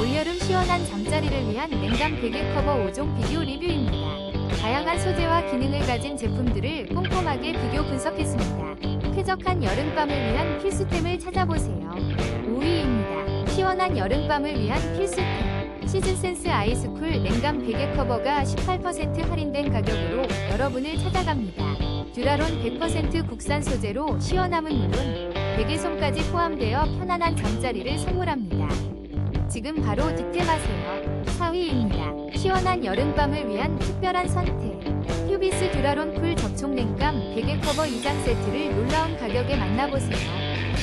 올여름 시원한 잠자리를 위한 냉감 베개 커버 5종 비교 리뷰입니다. 다양한 소재와 기능을 가진 제품들을 꼼꼼하게 비교 분석했습니다. 쾌적한 여름밤을 위한 필수템을 찾아보세요. 5위입니다. 시원한 여름밤을 위한 필수템. 시즌센스 아이스쿨 냉감 베개 커버가 18% 할인된 가격으로 여러분을 찾아갑니다. 듀라론 100% 국산 소재로 시원함은 물론 베개솜까지 포함되어 편안한 잠자리를 선물합니다. 지금 바로 득템하세요. 4위입니다. 시원한 여름밤을 위한 특별한 선택. 휴비스 듀라론 쿨 접촉 냉감 베개 커버 2장 세트를 놀라운 가격에 만나보세요.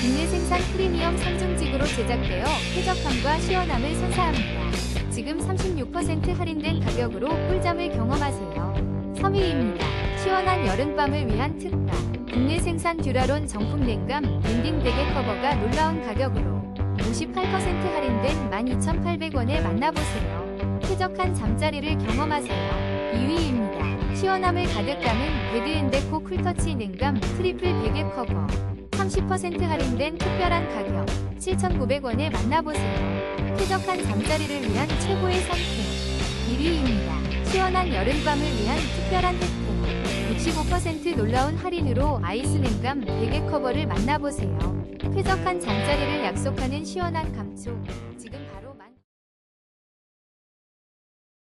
국내 생산 프리미엄 상중직으로 제작되어 쾌적함과 시원함을 선사합니다. 지금 36% 할인된 가격으로 꿀잠을 경험하세요. 3위입니다. 시원한 여름밤을 위한 특가. 국내 생산 듀라론 정품 냉감 밴딩 베개 커버가 놀라운 가격으로 58% 할인된 12,800원에 만나보세요. 쾌적한 잠자리를 경험하세요. 2위입니다. 시원함을 가득 담은 베드앤데코 쿨터치 냉감 트리플 베개 커버 30% 할인된 특별한 가격 7,900원에 만나보세요. 쾌적한 잠자리를 위한 최고의 선택 1위입니다. 시원한 여름밤을 위한 특별한 혜택 65% 놀라운 할인으로 아이스 냉감 베개 커버를 만나보세요. 쾌적한 잠자리를 약속하는 시원한 감촉. 지금